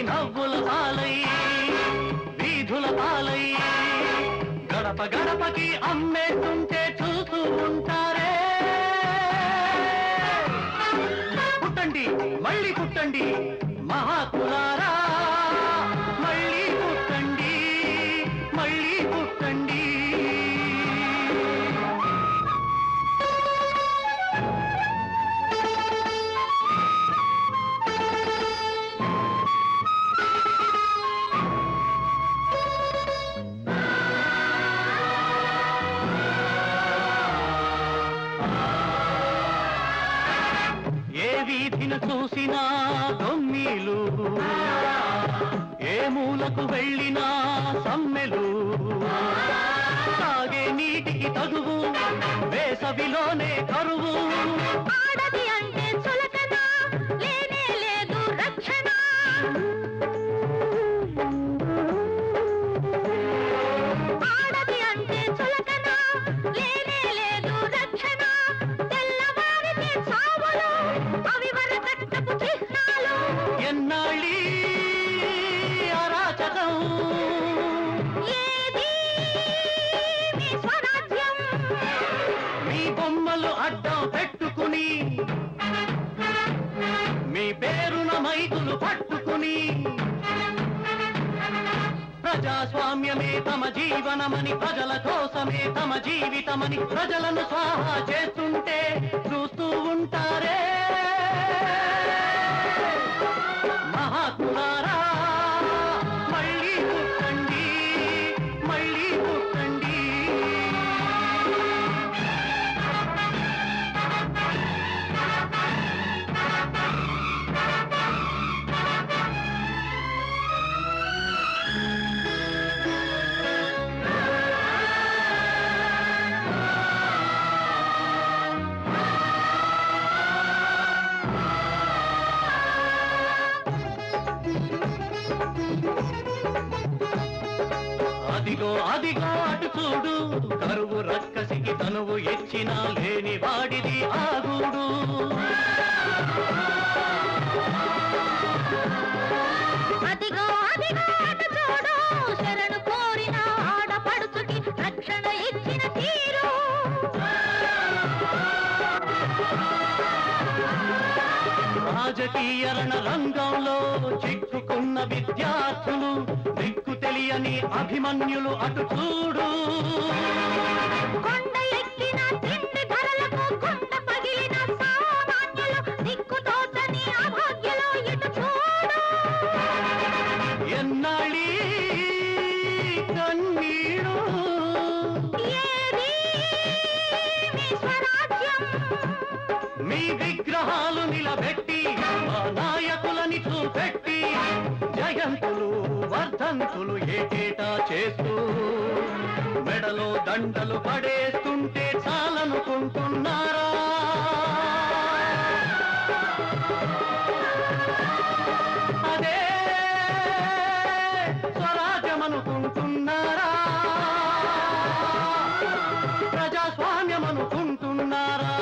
ఇది నవ్వుల పాలై వీధుల పాలై గడప గడపకి అమ్మేస్తుంటే వీధిని చూసినా దొమ్మిలు ఏ మూలకు వెళ్ళినా సమ్మెలు. తాగే నీటికి తగువు వేసవిలోనే కరువు. ఆడది అంటే తమ జీవనమని ప్రజల కోసమే తమ జీవితమని ప్రజలను స్వాహా చేస్తుంటే చూస్తూ ఉంటారే. ఇదిగో అదిగో అటు చూడు. కరువు రక్కసికి తనువు ఇచ్చినా లేని వాడిది ఆగుడు. అదిగో అదిగో. రాజకీయరణ రంగంలో చిక్కుకున్న విద్యార్థులు దిక్కు తెలియని అభిమన్యులు అటు చూడు. కొండ ఎక్కిన జయంతులు వర్ధంతులు ఏటేటా చేస్తూ మెడలో దండలు పడేస్తుంటే చాలనుకుంటున్నారా? అదే స్వరాజ్యమనుకుంటున్నారా? ప్రజాస్వామ్యం అనుకుంటున్నారా